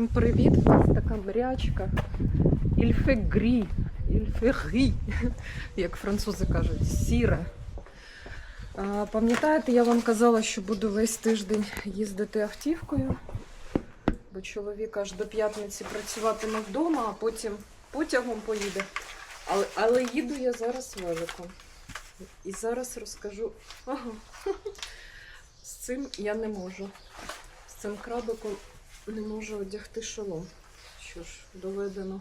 Всім привіт! У нас така мрячка. Ільфегрі. Ільфегрі, як французи кажуть, сіре. А, Пам'ятаєте, я вам казала, що буду весь тиждень їздити автівкою, бо чоловік аж до п'ятниці працюватиме вдома, а потім потягом поїде. Але, але їду я зараз великом. І зараз розкажу. Ага. З цим я не можу. З цим крабиком не можу одягти шолом. Що ж, доведено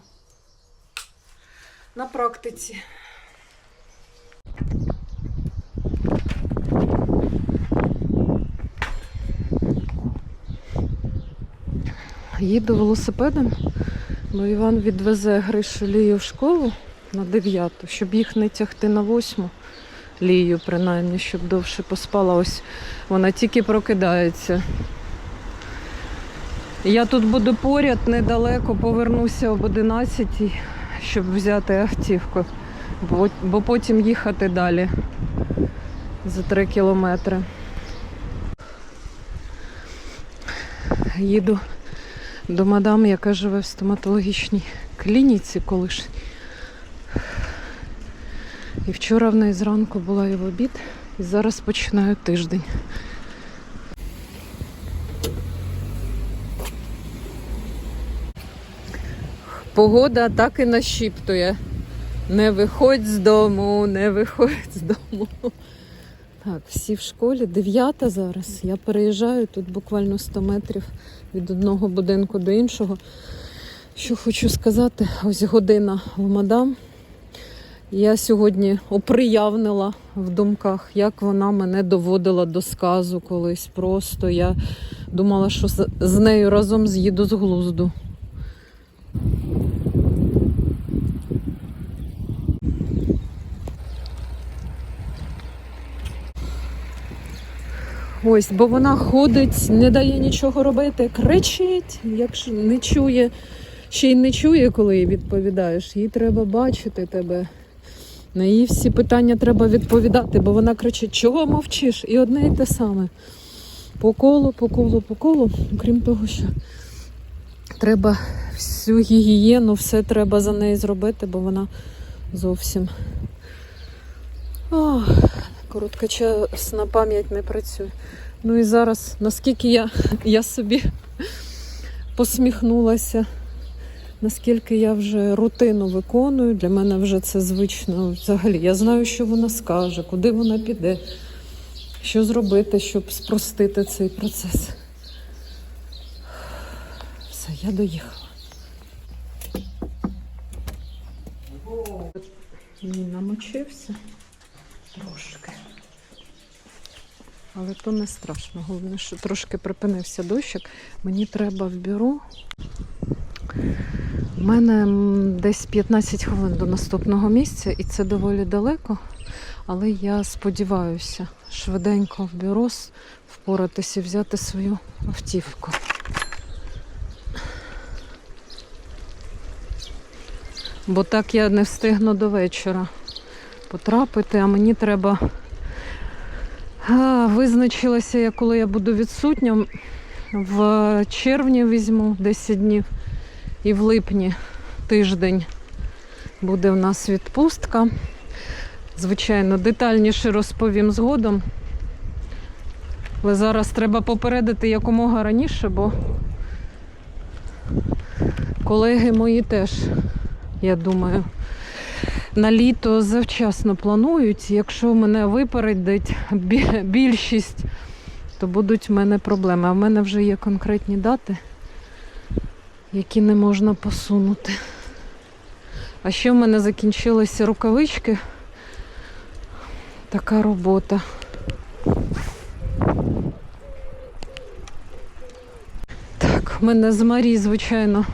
на практиці. Їду велосипедом, бо Іван відвезе Гришу Лію в школу на 9, щоб їх не тягти на 8 Лію, принаймні, щоб довше поспала. Ось вона тільки прокидається. Я тут буду поряд недалеко, повернуся об 11, щоб взяти автівку, бо, бо потім їхати далі за 3 кілометри. Їду до мадам, яка живе в стоматологічній клініці колишній. І вчора в неї зранку була і в обід, і зараз починаю тиждень. Погода так і нашіптує. Не виходь з дому, не виходь з дому. Так, всі в школі. Дев'ята зараз. Я переїжджаю тут буквально 100 метрів від одного будинку до іншого. Що хочу сказати, ось година в мадам. Я сьогодні оприявнила в думках, як вона мене доводила до сказу колись. Просто я думала, що з- нею разом з'їду з глузду. Ось, бо вона ходить, не дає нічого робити, кричить, якщо не чує, ще й не чує, коли їй відповідаєш. Їй треба бачити тебе. На її всі питання треба відповідати, бо вона кричить, чого мовчиш? І одне і те саме. По колу, по колу, по колу. Крім того, що треба всю гігієну, все треба за неї зробити, бо вона зовсім. Ох, короткочасна пам'ять не працює. Ну і зараз, наскільки я, я собі посміхнулася, наскільки я вже рутину виконую, для мене вже це звично. Взагалі, я знаю, що вона скаже, куди вона піде, що зробити, щоб спростити цей процес. Все, я доїхала. Ні, намочився трошки. Але то не страшно. Головне, що трошки припинився дощик. Мені треба в бюро. У мене десь 15 хвилин до наступного місця, і це доволі далеко. Але я сподіваюся швиденько в бюро впоратися і взяти свою автівку. Бо так я не встигну до вечора потрапити, а мені треба. А, визначилася я, коли я буду відсутня. В червні візьму 10 днів і в липні тиждень буде в нас відпустка. Звичайно, детальніше розповім згодом. Але зараз треба попередити якомога раніше, бо колеги мої теж, я думаю, на літо завчасно планують. Якщо мене випередить більшість, то будуть в мене проблеми. А в мене вже є конкретні дати, які не можна посунути. А ще в мене закінчилися рукавички. Така робота. Так, в мене з Марі, звичайно,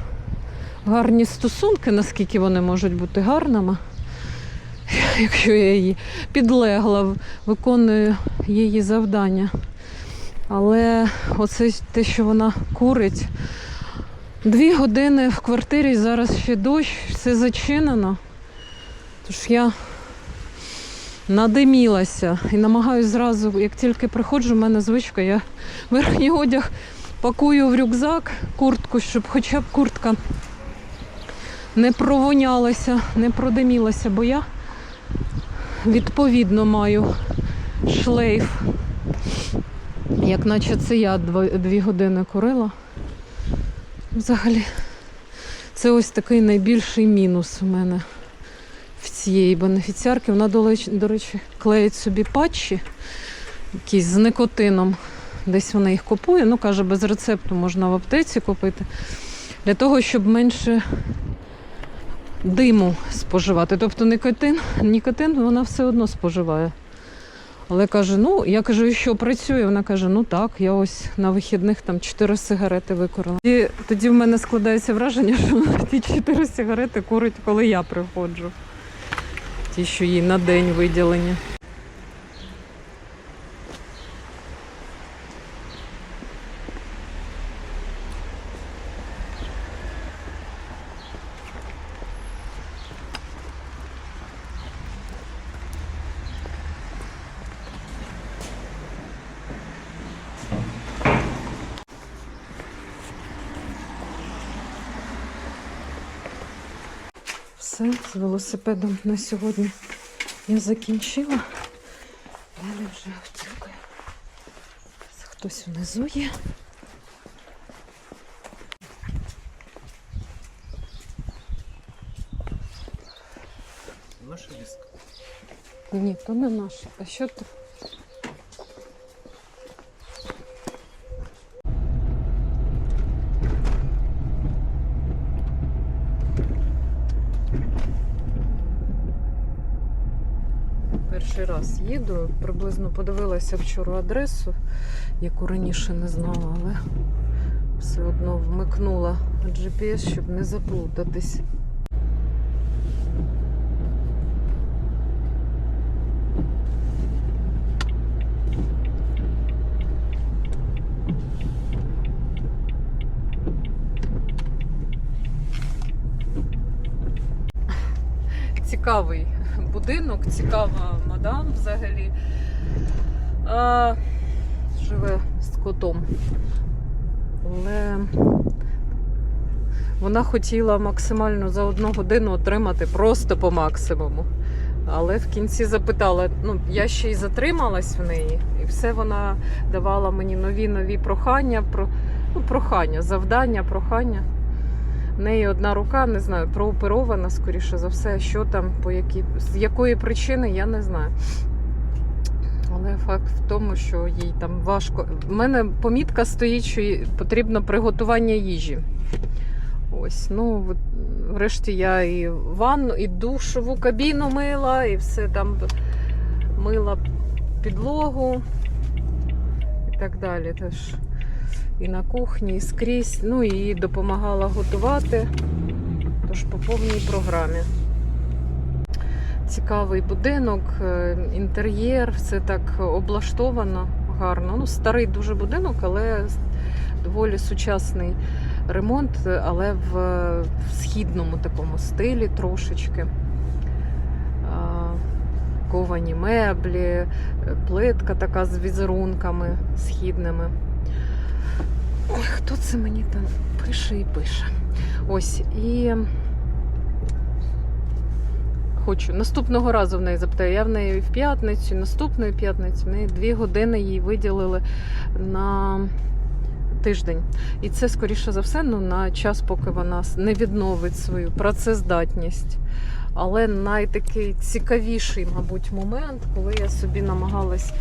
гарні стосунки, наскільки вони можуть бути гарними. Якщо я її підлегла, виконую її завдання. Але оце те, що вона курить. Дві години в квартирі, зараз ще дощ, все зачинено. Тож я надимілася і намагаюся зразу, як тільки приходжу, в мене звичка, я верхній одяг Пакую в рюкзак куртку, щоб хоча б куртка не провонялася, не продимілася, бо я відповідно маю шлейф. Як наче це я дві години курила. Взагалі, це ось такий найбільший мінус у мене в цієї бенефіціарки. Вона, до речі, клеїть собі патчі якісь з никотином. Десь вона їх купує. Ну, каже, без рецепту можна в аптеці купити. Для того, щоб менше диму споживати. Тобто нікотин, нікотин вона все одно споживає. Але каже, ну, я кажу, що працює? Вона каже, ну так, я ось на вихідних там 4 сигарети викорила. І тоді в мене складається враження, що вона ті 4 сигарети курить, коли я приходжу. Ті, що їй на день виділені. Все, з велосипедом на сьогодні я закінчила. Далі вже автівка. Хтось внизу є. Наша віска. Ні, то не наш. А що ти? Перший раз їду, приблизно подивилася вчора адресу, яку раніше не знала, але все одно вмикнула GPS, щоб не заплутатись. цікавий будинок, цікава мадам взагалі. А, живе з котом. Але вона хотіла максимально за одну годину отримати просто по максимуму. Але в кінці запитала, ну я ще й затрималась в неї, і все вона давала мені нові нові прохання, про, ну, прохання, завдання, прохання. В неї одна рука, не знаю, прооперована, скоріше за все, що там, по які, з якої причини, я не знаю. Але факт в тому, що їй там важко. У мене помітка стоїть, що потрібно приготування їжі. Ось, ну, врешті я і ванну, і душову кабіну мила, і все там мила підлогу і так далі. Тож і на кухні, і скрізь. Ну і допомагала готувати. Тож по повній програмі. Цікавий будинок, е, інтер'єр, все так облаштовано гарно. Ну, старий дуже будинок, але доволі сучасний ремонт, але в, в східному такому стилі трошечки. Ковані меблі, плитка така з візерунками східними. Ой, хто це мені там пише і пише. Ось і хочу. Наступного разу в неї запитаю. Я в неї в п'ятницю, наступної п'ятниці, в неї дві години їй виділили на тиждень. І це, скоріше за все, ну, на час, поки вона не відновить свою працездатність. Але найтакий цікавіший, мабуть, момент, коли я собі намагалась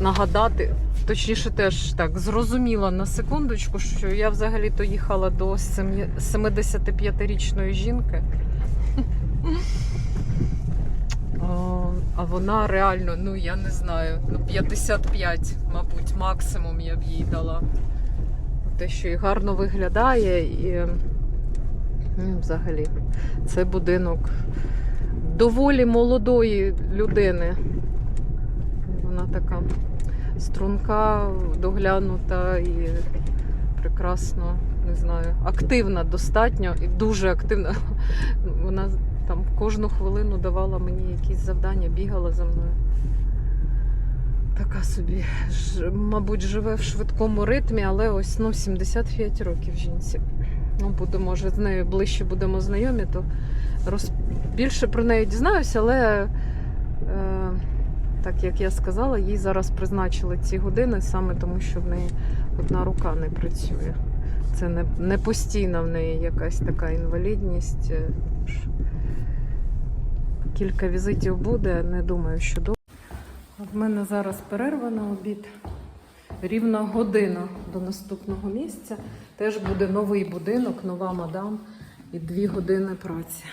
нагадати, точніше, теж так зрозуміла на секундочку, що я взагалі-то їхала до 75-річної жінки. А вона реально, ну я не знаю, ну 55, мабуть, максимум я б їй дала. Те, що і гарно виглядає, і ну, взагалі, це будинок доволі молодої людини. Вона така струнка, доглянута і прекрасно, не знаю, активна достатньо і дуже активна. Вона там кожну хвилину давала мені якісь завдання, бігала за мною. така собі, ж- мабуть, живе в швидкому ритмі, але ось ну, 75 років жінці. Ну, буде, може, з нею ближче будемо знайомі, то роз... більше про неї дізнаюся, але так як я сказала, їй зараз призначили ці години саме тому, що в неї одна рука не працює. Це не, не постійна в неї якась така інвалідність. е. Кілька візитів буде, не думаю, що до. В мене зараз перерва на обід. Рівно година до наступного місця. Теж буде новий будинок, нова мадам і дві години праці.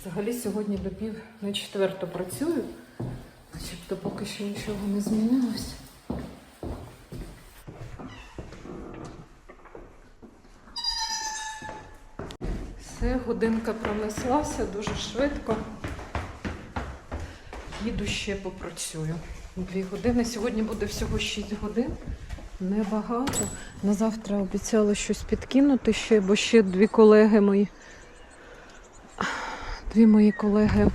Взагалі сьогодні до пів на четверту працюю, начебто поки що нічого не змінилось. Все, годинка пронеслася дуже швидко. Їду ще попрацюю. Дві години. Сьогодні буде всього 6 годин. Небагато. На завтра обіцяла щось підкинути ще, бо ще дві колеги мої. Дві мої колеги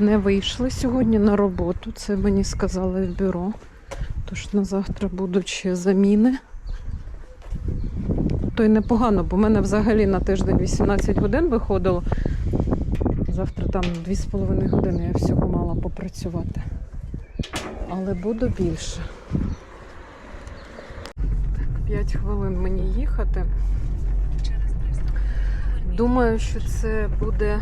не вийшли сьогодні на роботу. Це мені сказали в бюро. Тож на завтра будуть ще заміни. То й непогано, бо в мене взагалі на тиждень 18 годин виходило. Завтра там 2,5 години я всього мала попрацювати. Але буду більше. Так, 5 хвилин мені їхати. Думаю, що це буде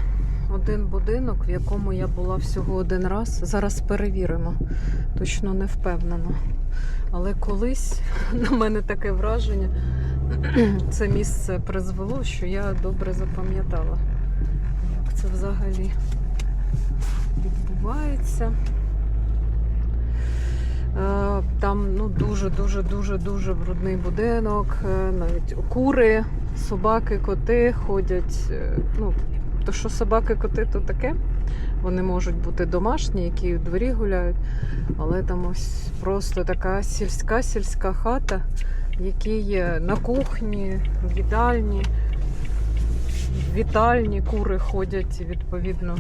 один будинок, в якому я була всього один раз. Зараз перевіримо. Точно не впевнена. Але колись на мене таке враження, це місце призвело, що я добре запам'ятала, як це взагалі відбувається. Е, Там ну, дуже, дуже, дуже, дуже брудний будинок, е, навіть кури, собаки, коти ходять. е, Ну, то що собаки, коти, то таке. Вони можуть бути домашні, які у дворі гуляють. Але там ось просто така сільська сільська хата, в якій є на кухні, в їдальні, в вітальні кури ходять і відповідно.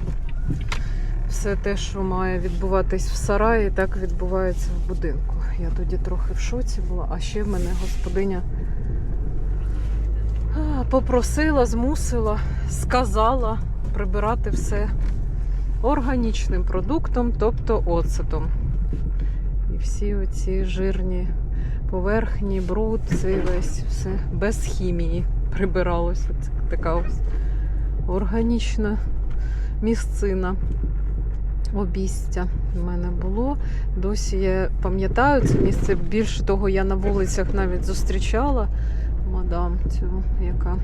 Все те, що має відбуватись в сараї, так відбувається в будинку. Я тоді трохи в шоці була, а ще в мене господиня попросила, змусила, сказала прибирати все органічним продуктом, тобто оцетом. І всі оці жирні поверхні, бруд, цей весь все без хімії прибиралося. Це така ось органічна місцина обістя в мене було. Досі я пам'ятаю це місце. Більше того, я на вулицях навіть зустрічала мадам цю, яка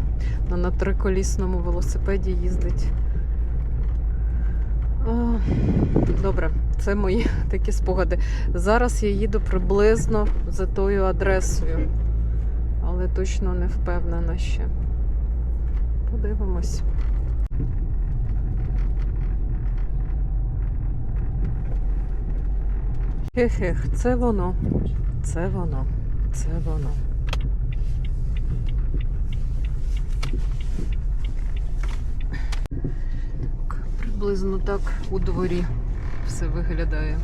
на, триколісному велосипеді їздить. А, Добре, це мої такі спогади. Зараз я їду приблизно за тою адресою, але точно не впевнена ще. Подивимось. Хех-хех, це воно. Це воно. Це воно. Так, приблизно так у дворі все виглядає.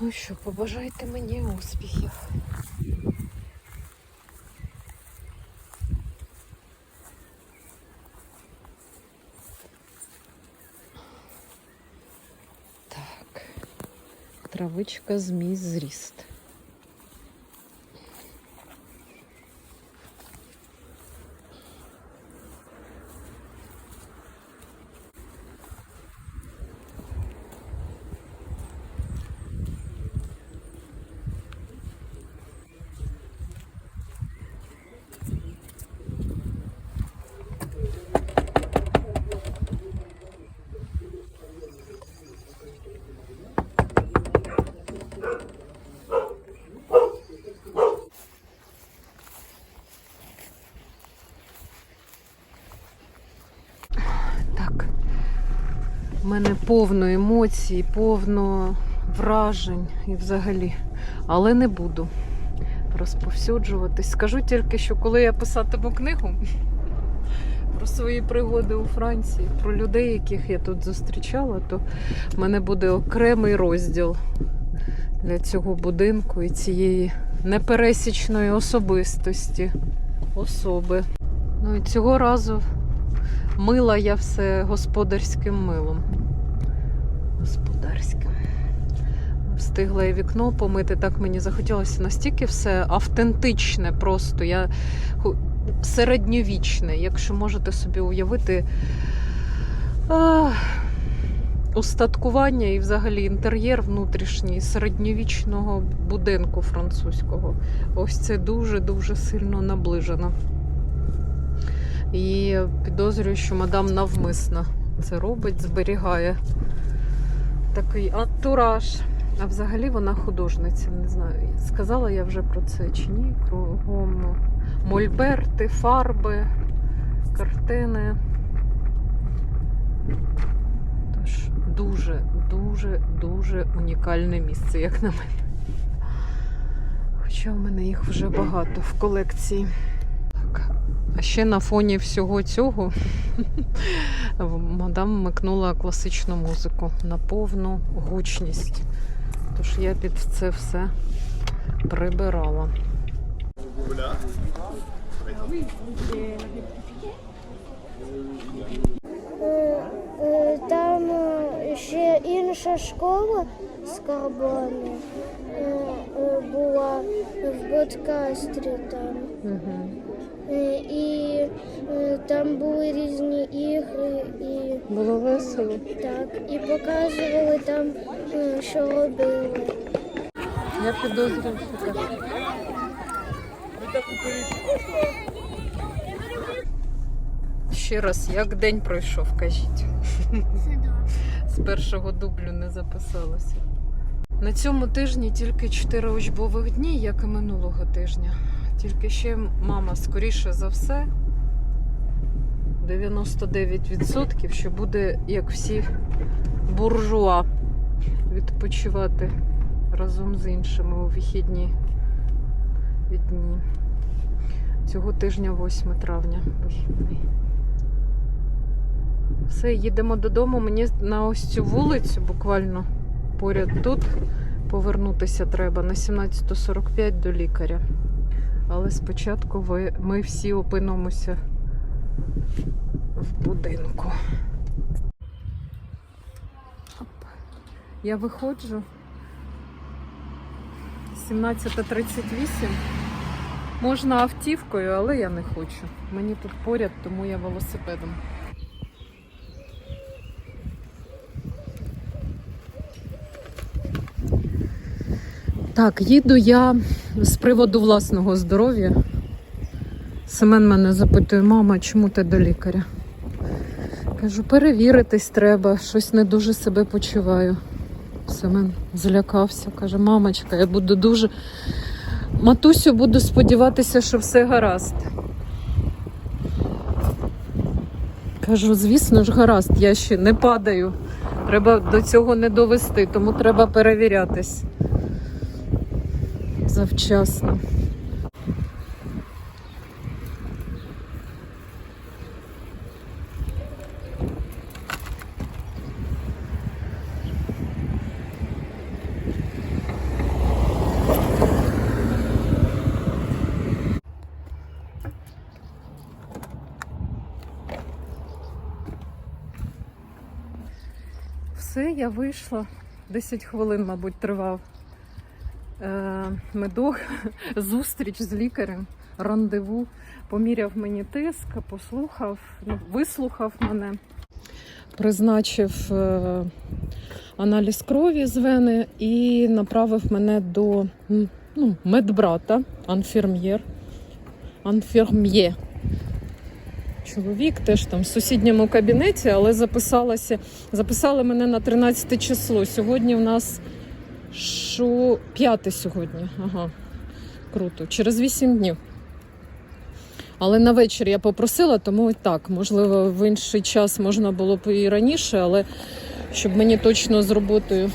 Ну що, побажайте мені успіхів. Так. Травичка змій зріст. У мене повно емоцій, повно вражень і взагалі. Але не буду розповсюджуватись. Скажу тільки, що коли я писатиму книгу, про свої пригоди у Франції, про людей, яких я тут зустрічала, то в мене буде окремий розділ для цього будинку і цієї непересічної особистості особи. Ну і цього разу мила я все господарським милом. Господарським. Встигла і вікно помити, так мені захотілося настільки все автентичне, просто я середньовічне, якщо можете собі уявити. А, устаткування і взагалі інтер'єр внутрішній середньовічного будинку французького. Ось це дуже-дуже сильно наближено. І підозрюю, що мадам навмисно це робить, зберігає такий антураж. А взагалі вона художниця, не знаю, сказала я вже про це чи ні. Кругом мольберти, фарби, картини. Тож дуже, дуже, дуже унікальне місце, як на мене. Хоча в мене їх вже багато в колекції. А ще на фоні всього цього мадам вмикнула класичну музику на повну гучність. Тож я під це все прибирала. Е, е, Там е, ще інша школа з карбону е, е, була в Боткастрі там. Угу. І там були різні ігри і Було весело. так, і показували там, що робили. Я підозрюю, що так. Ще раз, як день пройшов, кажіть. З першого дублю не записалося. На цьому тижні тільки 4 учбових дні, як і минулого тижня. Тільки ще мама, скоріше за все, 99%, що буде, як всі буржуа, відпочивати разом з іншими у вихідні дні. Цього тижня 8 травня вихідний. Все, їдемо додому. Мені на ось цю вулицю, буквально поряд тут, повернутися треба на 17.45 до лікаря. Але спочатку ви, ми всі опинимося в будинку. Я виходжу. 17.38. Можна автівкою, але я не хочу. Мені тут поряд, тому я велосипедом. Так, їду я з приводу власного здоров'я. Семен мене запитує, мама, чому ти до лікаря? Кажу, перевіритись треба, щось не дуже себе почуваю. Семен злякався, каже, мамочка, я буду дуже. Матусю, буду сподіватися, що все гаразд. Кажу, звісно ж, гаразд, я ще не падаю. Треба до цього не довести, тому треба перевірятись завчасно. Все, я вийшла. 10 хвилин, мабуть, тривав медок, зустріч з лікарем, рандеву. Поміряв мені тиск, послухав, ну, вислухав мене. Призначив е, аналіз крові з вени і направив мене до ну, медбрата, анфірм'єр. Анфірм'є. Чоловік теж там в сусідньому кабінеті, але записалася, записали мене на 13 число. Сьогодні в нас що п'яте сьогодні. Ага, круто. Через 8 днів. Але на вечір я попросила, тому і так. Можливо, в інший час можна було б і раніше, але щоб мені точно з роботою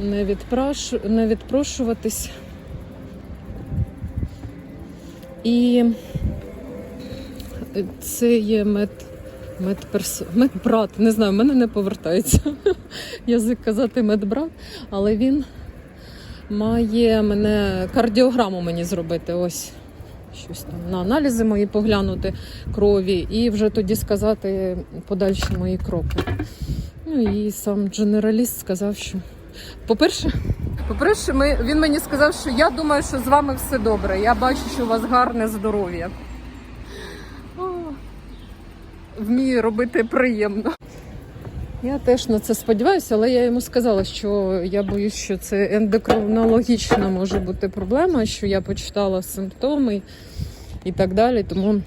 не, відпраш... не відпрошуватись. І Це є мед, медперс... медбрат. Не знаю, в мене не повертається язик казати медбрат, але він має мене кардіограму мені зробити. Ось щось там на аналізи мої поглянути крові, і вже тоді сказати подальші мої кроки. Ну і сам дженераліст сказав, що по-перше, по-перше, ми, він мені сказав, що я думаю, що з вами все добре. Я бачу, що у вас гарне здоров'я. Вміє робити приємно. Я теж на це сподіваюся, але я йому сказала, що я боюсь, що це ендокринологічна може бути проблема, що я почитала симптоми і так далі. Тому,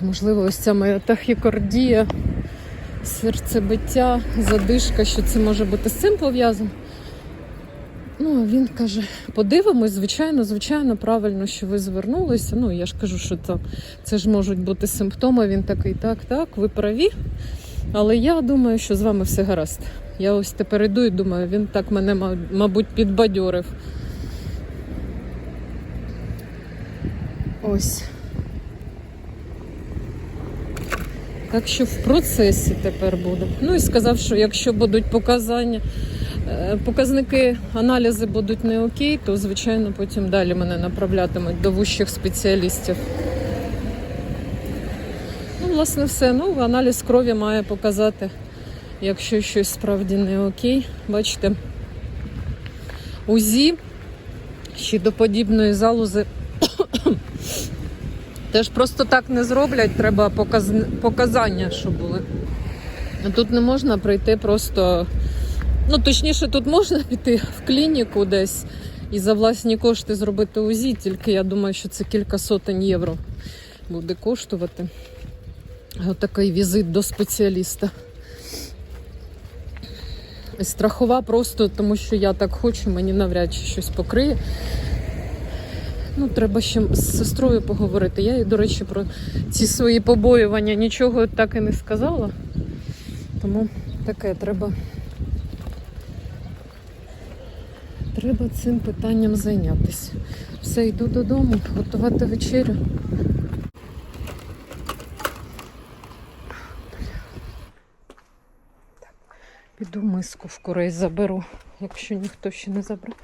можливо, ось ця моя тахікардія, серцебиття, задишка, що це може бути з цим пов'язано. Ну, він каже: подивимось, звичайно, звичайно, правильно, що ви звернулися. Ну, я ж кажу, що там це ж можуть бути симптоми. Він такий, так, так, ви праві. Але я думаю, що з вами все гаразд. Я ось тепер іду і думаю, він так мене, мабуть, підбадьорив. Ось. Так що в процесі тепер буде. Ну і сказав, що якщо будуть показання, показники, аналізи будуть не окей, то звичайно потім далі мене направлятимуть до вищих спеціалістів. Ну, власне, все. Ну, аналіз крові має показати, якщо щось справді не окей. Бачите, УЗІ ще до подібної залози теж просто так не зроблять, треба показ... показання, щоб були. А Тут не можна прийти просто. Ну, точніше, тут можна піти в клініку десь і за власні кошти зробити УЗІ, тільки я думаю, що це кілька сотень євро буде коштувати. Отакий візит до спеціаліста. Страхова просто, тому що я так хочу, мені навряд чи щось покриє. Ну, треба ще з сестрою поговорити. Я їй, до речі, про ці свої побоювання нічого так і не сказала. Тому таке треба. Треба цим питанням зайнятися. Все, йду додому, готувати вечерю. Піду миску в курей заберу, якщо ніхто ще не забрав.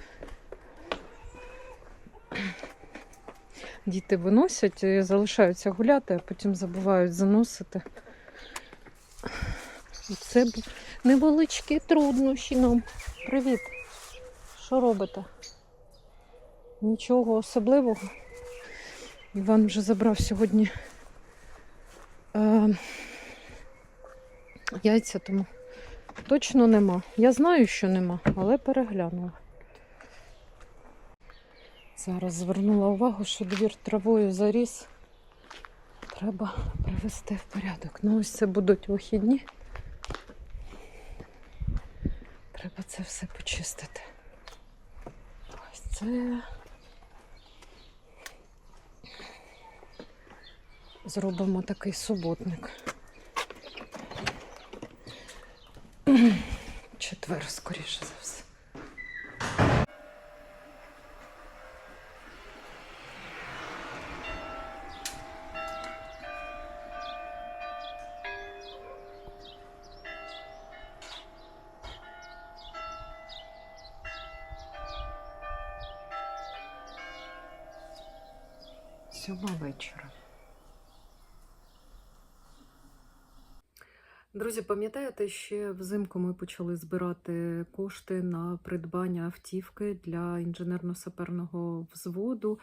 Діти виносять, і залишаються гуляти, а потім забувають заносити. І Це невеличкі труднощі нам. Привіт. Що робите? Нічого особливого. Іван вже забрав сьогодні е, яйця, тому точно нема. Я знаю, що нема, але переглянула. Зараз звернула увагу, що двір травою заріс. Треба привести в порядок. Ну, ось це будуть вихідні. Треба це все почистити. Це. Зробимо такий суботник. Четвер, скоріше за все. Сьома вечора. Друзі, пам'ятаєте, ще взимку ми почали збирати кошти на придбання автівки для інженерно-саперного взводу.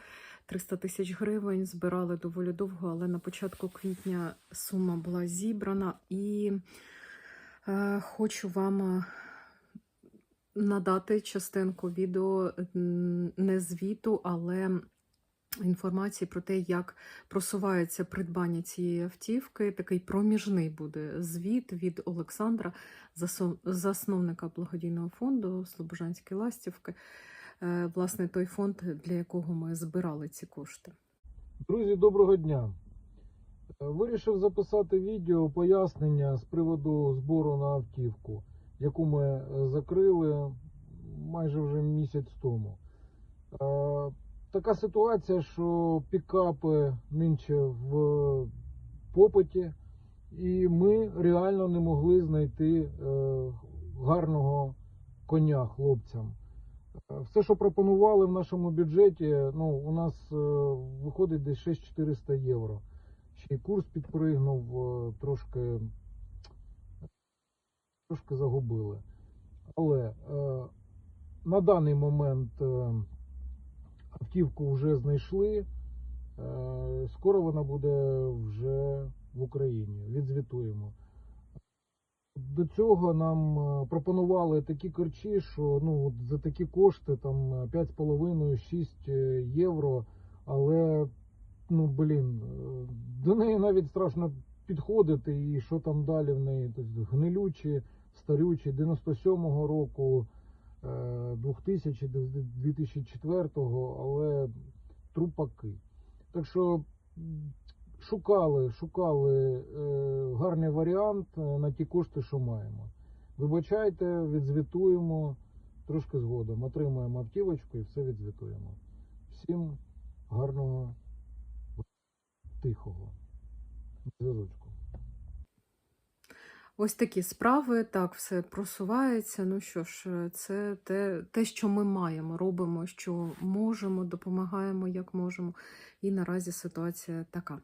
300 тисяч гривень збирали доволі довго, але на початку квітня сума була зібрана і е, хочу вам е, надати частинку відео не звіту, але інформації про те, як просувається придбання цієї автівки. Такий проміжний буде звіт від Олександра, засновника благодійного фонду Слобожанські ластівки. Е, Власне, той фонд, для якого ми збирали ці кошти. Друзі, доброго дня. Е, Вирішив записати відео пояснення з приводу збору на автівку, яку ми е, закрили майже вже місяць тому. Е, Така ситуація, що пікапи нинче в попиті, і ми реально не могли знайти е, гарного коня хлопцям. Е, Все, що пропонували в нашому бюджеті, ну, у нас е, виходить десь 6400 євро. Ще й курс підпригнув, е, трошки, трошки загубили. Але е, на даний момент е, автівку вже знайшли. Е, скоро вона буде вже в Україні. Відзвітуємо. До цього нам е, пропонували такі корчі, що ну, за такі кошти там 5,5-6 е, євро. Але, ну блін, до неї навіть страшно підходити, і що там далі в неї. Тобто гнилючі, старючі, 97-го року, 2000 2004-го, але трупаки. Так що шукали, шукали е, гарний варіант е, на ті кошти, що маємо. Вибачайте, відзвітуємо трошки згодом. Отримаємо автівочку і все відзвітуємо. Всім гарного, тихого зв'язочку. Ось такі справи, так, все просувається. Ну що ж, е, це те, те, що ми маємо, робимо, що можемо, допомагаємо, як можемо. І наразі ситуація така.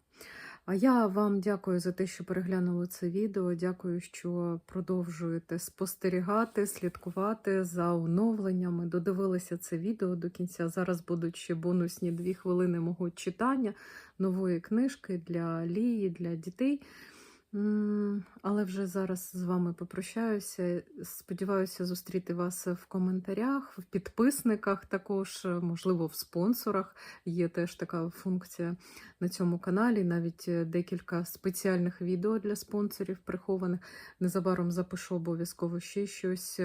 А я вам дякую за те, що переглянули це відео. Дякую, що продовжуєте спостерігати, слідкувати за оновленнями. Додивилися це відео до кінця. Зараз будуть ще бонусні дві хвилини мого читання нової книжки для Лії, для дітей. Але вже зараз з вами попрощаюся. Сподіваюся зустріти вас в коментарях, в підписниках також, можливо, в спонсорах. Є теж така функція на цьому каналі. Навіть е, декілька спеціальних відео для спонсорів прихованих. Незабаром запишу обов'язково ще щось.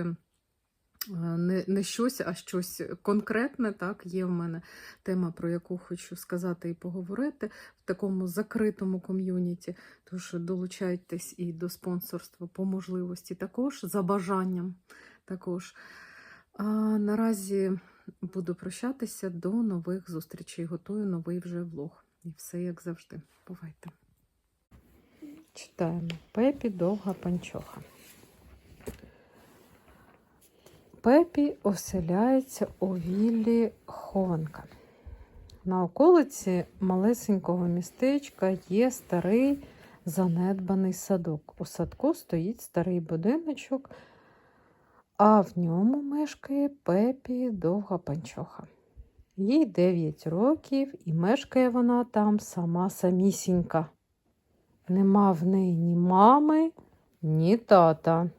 Не, не щось, а щось конкретне. Так, є в мене тема, про яку хочу сказати і поговорити в такому закритому ком'юніті. Тож долучайтесь і до спонсорства по можливості також, за бажанням також. А наразі буду прощатися до нових зустрічей. Готую новий вже влог. І все як завжди. Бувайте. Читаємо Пепі довга панчоха. Пепі оселяється у віллі хованка. На околиці малесенького містечка є старий занедбаний садок. У садку стоїть старий будиночок, а в ньому мешкає Пепі довга панчоха. Їй 9 років і мешкає вона там сама самісінька. Нема в неї ні мами, ні тата.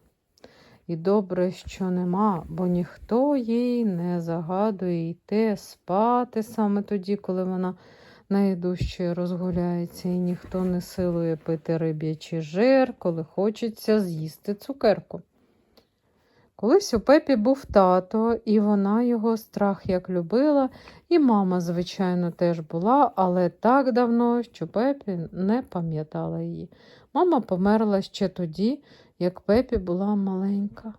І добре, що нема, бо ніхто їй не загадує йти спати саме тоді, коли вона найдужче розгуляється, і ніхто не силує пити риб'ячий жир, коли хочеться з'їсти цукерку. Колись у Пепі був тато, і вона його страх як любила, і мама, звичайно, теж була, але так давно, що Пепі не пам'ятала її. Мама померла ще тоді, як Пепі була маленька.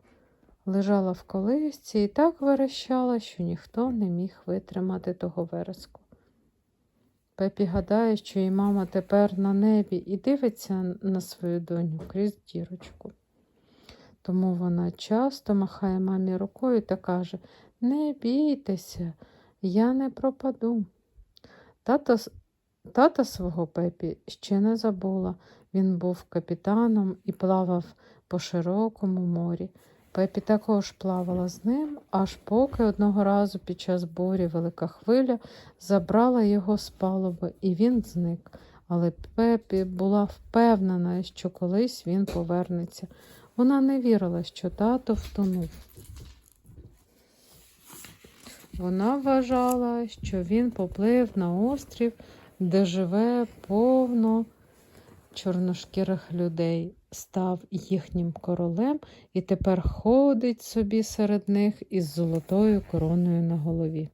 Лежала в колисці і так верещала, що ніхто не міг витримати того вереску. Пепі гадає, що її мама тепер на небі і дивиться на свою доню крізь дірочку. Тому вона часто махає мамі рукою та каже: Не бійтеся, я не пропаду. Тата, с- тата свого Пепі ще не забула. Він був капітаном і плавав по широкому морі. Пепі також плавала з ним, аж поки одного разу під час бурі велика хвиля забрала його з палуби, і він зник. Але Пепі була впевнена, що колись він повернеться. Вона не вірила, що тато втонув. Вона вважала, що він поплив на острів, де живе повно чорношкірих людей, став їхнім королем і тепер ходить собі серед них із золотою короною на голові.